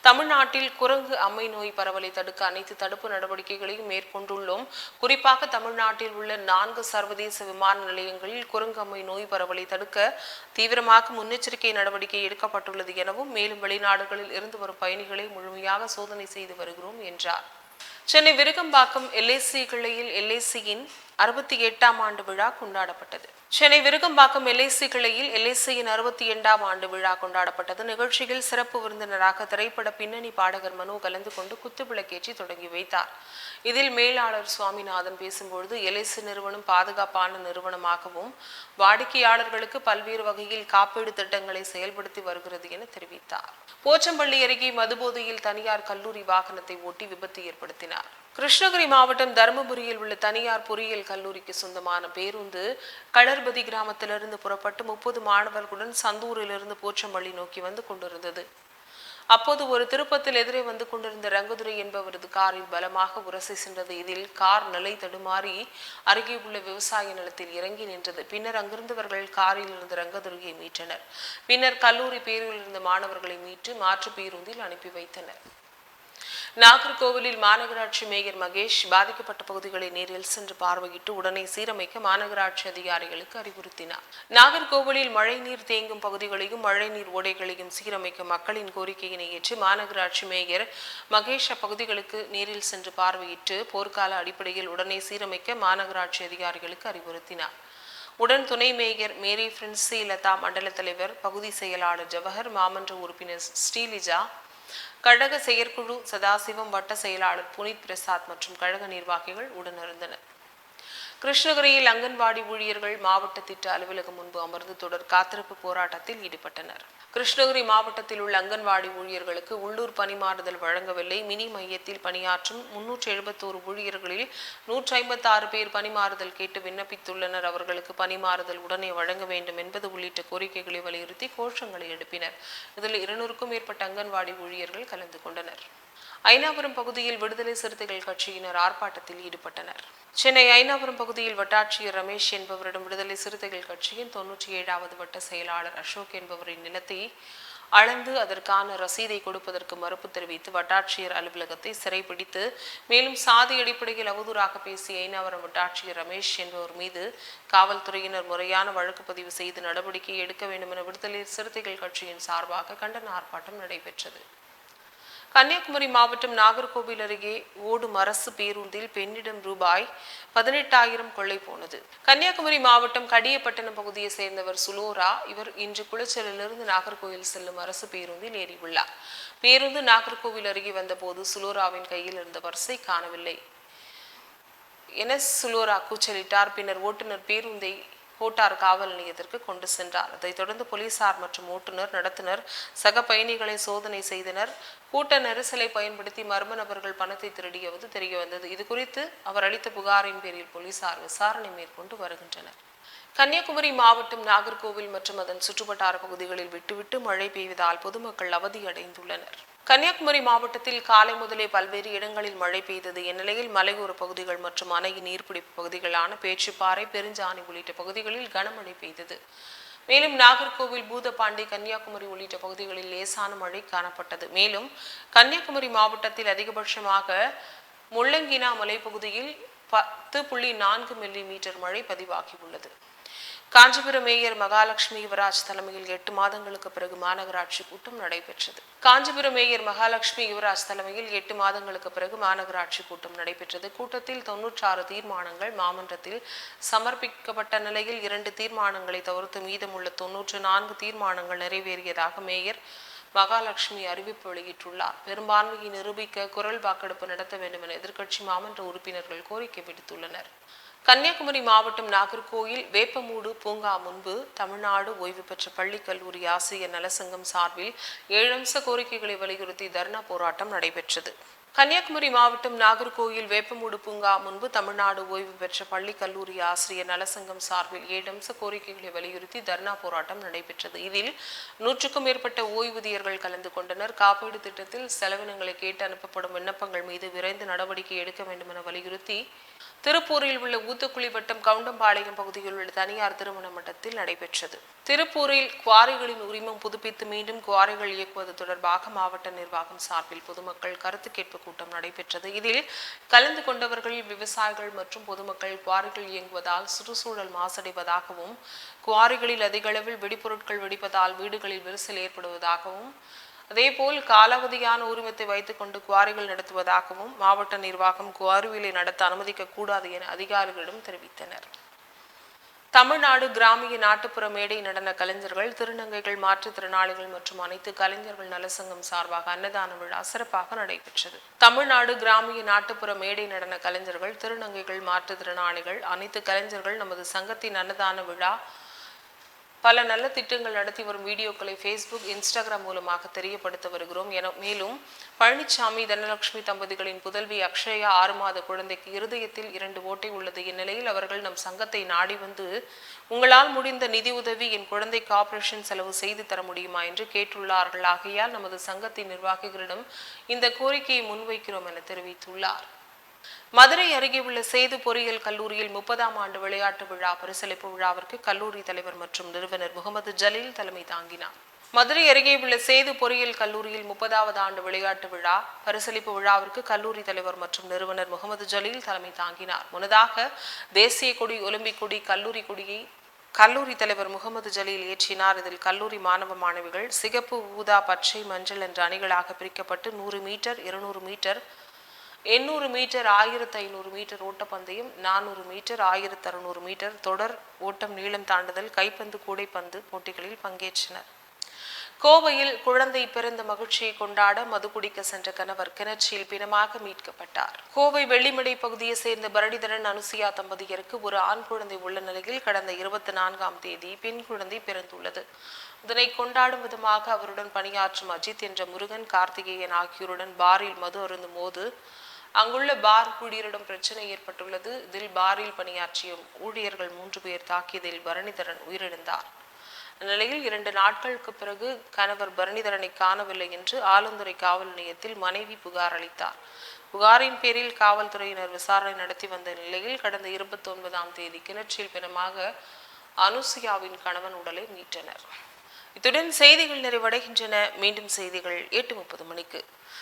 தமிழ்நாட்டில் குரங்கு அம்மை நோய் பரவலை தடுக்க அனைத்து தடுப்பு நடவடிக்கைகளையும் மேற்கொண்டுள்ளோம். குறிப்பாக தமிழ்நாட்டில் உள்ள நான்கு சர்வதேச விமான நிலையங்களில் குரங்கு அம்மை நோய் பரவலை தடுக்க தீவிரமாக முன்னெச்சரிக்கை நடவடிக்கை எடுக்கப்பட்டுள்ளது எனவும் மேலும் வெளிநாடுகளில் இருந்து வரும் பயணிகளை முழுமையாக சோதனை செய்து வருகிறோம் என்றார். சென்னை விருகம்பாக்கம் எல்ஐசி கிளையில் எல்ஐசியின் அறுபத்தி எட்டாம் ஆண்டு விழா கொண்டாடப்பட்டது. சென்னை விருகம்பாக்கம் எல்ஐசி கிளையில் எல்ஐசியின் அறுபத்தி எண்டாம் ஆண்டு விழா கொண்டாடப்பட்டது. நிகழ்ச்சியில் சிறப்பு விருந்தினராக திரைப்பட பின்னணி பாடகர் மனு கலந்து கொண்டு குத்துவிளக்கேற்றி தொடங்கி வைத்தார். இதில் மேலாளர் சுவாமிநாதன் பேசும்பொழுது எல்ஐசி நிறுவனம் பாதுகாப்பான நிறுவனமாகவும் வாடிக்கையாளர்களுக்கு பல்வேறு வகையில் காப்பீடு திட்டங்களை செயல்படுத்தி வருகிறது என தெரிவித்தார். போச்சம்பள்ளி அருகே மதுபோதையில் தனியார் கல்லூரி வாகனத்தை ஓட்டி விபத்து ஏற்படுத்தினார். கிருஷ்ணகிரி மாவட்டம் தருமபுரியில் உள்ள தனியார் பொறியியல் கல்லூரிக்கு சொந்தமான பேருந்து களர்பதி கிராமத்திலிருந்து புறப்பட்டு முப்பது மாணவர்களுடன் சந்தூரிலிருந்து போச்சம்பள்ளி நோக்கி வந்து கொண்டிருந்தது. அப்போது ஒரு திருப்பத்தில் எதிரே வந்து கொண்டிருந்த ரங்கதுரை என்பவரது காரில் பலமாக உரசி சென்றது. இதில் கார் நிலை தடுமாறி அருகே உள்ள விவசாய நிலத்தில் இறங்கி நின்றது. பின்னர் அங்கிருந்தவர்கள் காரில் இருந்த ரங்கதுரையை மீட்டனர். பின்னர் கல்லூரி பேரில் இருந்த மாணவர்களை மீட்டு மாற்று பேருந்தில் அனுப்பி வைத்தனர். நாகர்கோவிலில் மாநகராட்சி மேயர் மகேஷ் பாதிக்கப்பட்ட பகுதிகளை நேரில் சென்று பார்வையிட்டு உடனே சீரமைக்க மாநகராட்சி அதிகாரிகளுக்கு அறிவுறுத்தினார். நாகர்கோவிலில் மழைநீர் தேங்கும் பகுதிகளையும் மழைநீர் ஓடைகளையும் சீரமைக்க மக்களின் கோரிக்கையினை ஏற்று மாநகராட்சி மேயர் மகேஷ் அப்பகுதிகளுக்கு நேரில் சென்று பார்வையிட்டு போர்க்கால அடிப்படையில் உடனே சீரமைக்க மாநகராட்சி அதிகாரிகளுக்கு அறிவுறுத்தினார். உடன் துணை மேயர் மேரி பிரின்சி லதா மண்டல தலைவர் பகுதி செயலாளர் ஜவஹர் மாமன்ற உறுப்பினர் ஸ்ரீலிஜா கழக செயற்குழு சதாசிவம் வட்ட செயலாளர் புனித் பிரசாத் மற்றும் கழக நிர்வாகிகள் உடனிருந்தனர். கிருஷ்ணகிரியில் அங்கன்வாடி ஊழியர்கள் மாவட்ட திட்ட அலுவலகம் முன்பு அமர்ந்து தொடர் காத்திருப்பு போராட்டத்தில் ஈடுபட்டனர். கிருஷ்ணகிரி மாவட்டத்தில் உள்ள அங்கன்வாடி ஊழியர்களுக்கு உள்ளூர் பணிமாறுதல் வழங்கவில்லை. மினி மையத்தில் பணியாற்றும் முன்னூற்றி எழுபத்தோரு ஊழியர்களில் நூற்றி ஐம்பத்தி ஆறு பேர் பணிமாறுதல் கேட்டு விண்ணப்பித்துள்ளனர். அவர்களுக்கு பணிமாறுதல் உடனே வழங்க வேண்டும் என்பது உள்ளிட்ட கோரிக்கைகளை வலியுறுத்தி கோஷங்களை எழுப்பினர். இதில் இருநூறுக்கும் மேற்பட்ட அங்கன்வாடி ஊழியர்கள் கலந்து கொண்டனர். ஐநாபுரம் பகுதியில் விடுதலை சிறுத்தைகள் கட்சியினர் ஆர்ப்பாட்டத்தில் ஈடுபட்டனர். சென்னை ஐநாபுரம் பகுதியில் வட்டாட்சியர் ரமேஷ் என்பவரிடம் விடுதலை சிறுத்தைகள் கட்சியின் தொன்னூற்றி ஏழாவது வட்ட செயலாளர் அசோக் என்பவரின் நிலத்தை அளந்து அதற்கான ரசீதை கொடுப்பதற்கு மறுப்பு தெரிவித்து வட்டாட்சியர் அலுவலகத்தை சிறைபிடித்து மேலும் சாதி அடிப்படையில் அவதூறாக பேசிய ஐநாவரம் வட்டாட்சியர் ரமேஷ் என்பவர் மீது காவல்துறையினர் முறையான வழக்கு பதிவு செய்து நடவடிக்கை எடுக்க வேண்டும் என விடுதலை சிறுத்தைகள் கட்சியின் சார்பாக கண்டன ஆர்ப்பாட்டம் நடைபெற்றது. கன்னியாகுமரி மாவட்டம் நாகர்கோவில் அருகே ஓடும் அரசு பேருந்தில் பெண்ணிடம் ரூபாய் பதினெட்டாயிரம் கொள்ளை போனது. கன்னியாகுமரி மாவட்டம் கடியப்பட்டினம் பகுதியை சேர்ந்தவர் சுலோரா இவர் இன்று குளச்சலிலிருந்து நாகர்கோவில் செல்லும் அரசு பேருந்தில் ஏறியுள்ளார் பேருந்து நாகர்கோவில் அருகே வந்தபோது சுலோராவின் கையில் இருந்த பர்ஸை காணவில்லை. என சுலோரா கூச்சலிட்டார். பின்னர் ஓட்டுநர் பேருந்தை கோட்டார் காவல் நிலையத்திற்கு கொண்டு சென்றார். அதைத் தொடர்ந்து போலீசார் மற்றும் ஓட்டுநர் நடத்துனர் சக பயணிகளை சோதனை செய்தனர். கூட்ட நெரிசலை பயன்படுத்தி மர்ம நபர்கள் பணத்தை திருடியவது தெரிய வந்தது இது குறித்து அவர் அளித்த புகாரின் பேரில் போலீசார் விசாரணை மேற்கொண்டு வருகின்றனர். கன்னியாகுமரி மாவட்டம் நாகர்கோவில் மற்றும் அதன் சுற்றுவட்டார பகுதிகளில் விட்டுவிட்டு மழை பெய்வதால் பொதுமக்கள் அவதியடைந்துள்ளனர் கன்னியாகுமரி மாவட்டத்தில் காலை முதலே பல்வேறு இடங்களில் மழை பெய்தது. இந்நிலையில் மலையோர பகுதிகள் மற்றும் அணையின் நீர்பிடிப்பு பகுதிகளான பேச்சுப்பாறை பெருஞ்சாணி உள்ளிட்ட பகுதிகளில் கனமழை பெய்தது. மேலும் நாகர்கோவில் பூதப்பாண்டி கன்னியாகுமரி உள்ளிட்ட பகுதிகளில் லேசான மழை காணப்பட்டது. மேலும் கன்னியாகுமரி மாவட்டத்தில் அதிகபட்சமாக முள்ளங்கினா மலைப்பகுதியில் பத்து புள்ளி நான்கு மில்லி மீட்டர் மழை பதிவாகியுள்ளது. காஞ்சிபுரம் மேயர் மகாலட்சுமி யுவராஜ் தலைமையில் எட்டு மாதங்களுக்கு பிறகு மாநகராட்சி கூட்டம் நடைபெற்றது. காஞ்சிபுரம் மேயர் மகாலட்சுமி யுவராஜ் தலைமையில் எட்டு மாதங்களுக்கு பிறகு மாநகராட்சி கூட்டம் நடைபெற்றது. கூட்டத்தில் தொன்னூற்றாறு தீர்மானங்கள் மாமன்றத்தில் சமர்ப்பிக்கப்பட்ட நிலையில் இரண்டு தீர்மானங்களை தவிர்த்து மீதமுள்ள தொன்னூற்று நான்கு தீர்மானங்கள் நிறைவேறியதாக மேயர் மகாலட்சுமி அறிவிப்பு வெளியிட்டுள்ளார். பெரும்பான்மையை நிரூபிக்க குரல் வாக்கெடுப்பு நடத்த வேண்டும் என எதிர்க்கட்சி மாமன்ற உறுப்பினர்கள் கோரிக்கை விடுத்துள்ளனர். கன்னியாகுமரி மாவட்டம் நாகர்கோயில் வேப்பமூடு பூங்கா முன்பு தமிழ்நாடு ஓய்வு பெற்ற பள்ளி கல்லூரி ஆசிரியர் நலசங்கம் சார்பில் ஏழு அம்ச கோரிக்கைகளை வலியுறுத்தி தர்ணா போராட்டம் நடைபெற்றது. கன்னியாகுமரி மாவட்டம் நாகர்கோயில் வேப்பமூடு பூங்கா முன்பு தமிழ்நாடு ஓய்வு பெற்ற பள்ளி கல்லூரி ஆசிரியர் நலசங்கம் சார்பில் ஏழு அம்ச கோரிக்கைகளை வலியுறுத்தி தர்ணா போராட்டம் நடைபெற்றது. இதில் நூற்றுக்கும் மேற்பட்ட ஓய்வூதியர்கள் கலந்து கொண்டனர். காப்பீடு திட்டத்தில் செலவினங்களை கேட்டு அனுப்பப்படும் விண்ணப்பங்கள் மீது விரைந்து நடவடிக்கை எடுக்க வேண்டும் என வலியுறுத்தி திருப்பூரில் உள்ள ஊத்துக்குழி வட்டம் கவுண்டம்பாளையம் பகுதியில் உள்ள தனியார் திருமண மண்டபத்தில் நடைபெற்றது. திருப்பூரில் குவாரிகளின் உரிமம் புதுப்பித்து மீண்டும் குவாரிகள் இயக்குவது தொடர்பாக மாவட்ட நிர்வாகம் சார்பில் பொதுமக்கள் கருத்து கேட்பு கூட்டம் நடைபெற்றது. இதில் கலந்து கொண்டவர்கள் விவசாயிகள் மற்றும் பொதுமக்கள் குவாரிகள் இயங்குவதால் சுற்றுச்சூழல் மாசடைவதாகவும் குவாரிகளில் அதிக அளவில் வெடிபொருட்கள் வெடிப்பதால் வீடுகளில் விரிசல் ஏற்படுவதாகவும் அதேபோல் காலாவதியான உரிமத்தை வைத்துக்கொண்டு குவாரிகள் நடத்துவதாகவும் மாவட்ட நிர்வாகம் குவாரிகளை நடத்த அனுமதிக்க கூடாது என அதிகாரிகளிடம் தெரிவித்தனர். தமிழ்நாடு கிராமிய நாட்டுப்புற மேடை நடன கலைஞர்கள் திருநங்கைகள் மாற்றுத்திறனாளிகள் மற்றும் அனைத்து கலைஞர்கள் நலசங்கம் சார்பாக அன்னதான விழா சிறப்பாக நடைபெற்றது. தமிழ்நாடு கிராமிய நாட்டுப்புற மேடை நடன கலைஞர்கள் திருநங்கைகள் மாற்றுத்திறனாளிகள் அனைத்து கலைஞர்கள் நமது சங்கத்தின் அன்னதான விழா பல நல்ல திட்டங்கள் நடத்தி வரும் வீடியோக்களை ஃபேஸ்புக் இன்ஸ்டாகிராம் மூலமாக தெரியப்படுத்த வருகிறோம். என மேலும் பழனிசாமி தனலட்சுமி தம்பதிகளின் புதல்வி அக்ஷயா ஆறு மாத குழந்தைக்கு இருதயத்தில் இரண்டு ஓட்டை உள்ளது. இந்நிலையில் அவர்கள் நம் சங்கத்தை நாடி வந்து உங்களால் முடிந்த நிதி உதவி என் குழந்தைக்கு ஆபரேஷன் செலவு செய்து தர முடியுமா? என்று கேட்டுள்ளார்கள். ஆகையால் நமது சங்கத்தின் நிர்வாகிகளிடம் இந்த கோரிக்கையை முன்வைக்கிறோம் என தெரிவித்துள்ளார். மதுரை அருகே உள்ள சேது பொறியியல் கல்லூரியில் முப்பதாம் ஆண்டு விளையாட்டு விழா பரிசளிப்பு விழாவிற்கு கல்லூரி தலைவர் மற்றும் நிறுவனர் முகமது ஜலீல் தலைமை தாங்கினார். மதுரை அருகே உள்ள சேது பொறியியல் கல்லூரியில் முப்பதாவது ஆண்டு விளையாட்டு விழா பரிசளிப்பு விழாவிற்கு கல்லூரி தலைவர் மற்றும் நிறுவனர் முகமது ஜலீல் தலைமை தாங்கினார். முன்னதாக தேசிய கொடி ஒலிம்பிக் கொடி கல்லூரி கொடியை கல்லூரி தலைவர் முகமது ஜலீல் ஏற்றினார். இதில் கல்லூரி மாணவ மாணவிகள் சிகப்பு ஊதா பச்சை மஞ்சள் என்ற அணிகளாக பிரிக்கப்பட்டு நூறு மீட்டர் இருநூறு மீட்டர் எண்ணூறு மீட்டர் ஆயிரத்து ஐநூறு மீட்டர் ஓட்டப்பந்தயம் நானூறு மீட்டர் ஆயிரத்து அறுநூறு மீட்டர் தொடர் ஓட்டம் நீளம் தாண்டுதல் கைப்பந்து கூடைப்பந்து போட்டிகளில் பங்கேற்றனர். கோவையில் குழந்தை பிறந்த மகிழ்ச்சியை கொண்டாட மது குடிக்க சென்ற கணவர் கிணற்றில் பிணமாக மீட்கப்பட்டார். கோவை வெள்ளிமடை பகுதியை சேர்ந்த பரணிதரன் அனுசியா தம்பதியருக்கு ஒரு ஆண் குழந்தை உள்ள நிலையில் கடந்த இருபத்தி நான்காம் தேதி பெண் குழந்தை பிறந்துள்ளது. இதனை கொண்டாடும் விதமாக அவருடன் பணியாற்றும் அஜித் என்ற முருகன் கார்த்திகேயன் ஆகியோருடன் பாரில் மது அருந்தும் போது அங்குள்ள பார் ஊழியரிடம் பிரச்சனை ஏற்பட்டுள்ளது. இதில் பாரில் பணியாற்றிய ஊழியர்கள் மூன்று பேர் தாக்கியதில் பரணிதரன் உயிரிழந்தார். இந்நிலையில் இரண்டு நாட்களுக்கு பிறகு கணவர் பரணிதரனை காணவில்லை என்று ஆலந்துறை காவல் நிலையத்தில் மனைவி புகார் அளித்தார். புகாரின் பேரில் காவல்துறையினர் விசாரணை நடத்தி வந்த நிலையில் கடந்த இருபத்தி ஒன்பதாம் தேதி கிணற்றில் பிணமாக அனுசியாவின் கணவன் உடலை மீட்டனர். இத்துடன் செய்திகள் நிறைவடைகின்றன. மீண்டும் செய்திகள் எட்டு முப்பது மணிக்கு.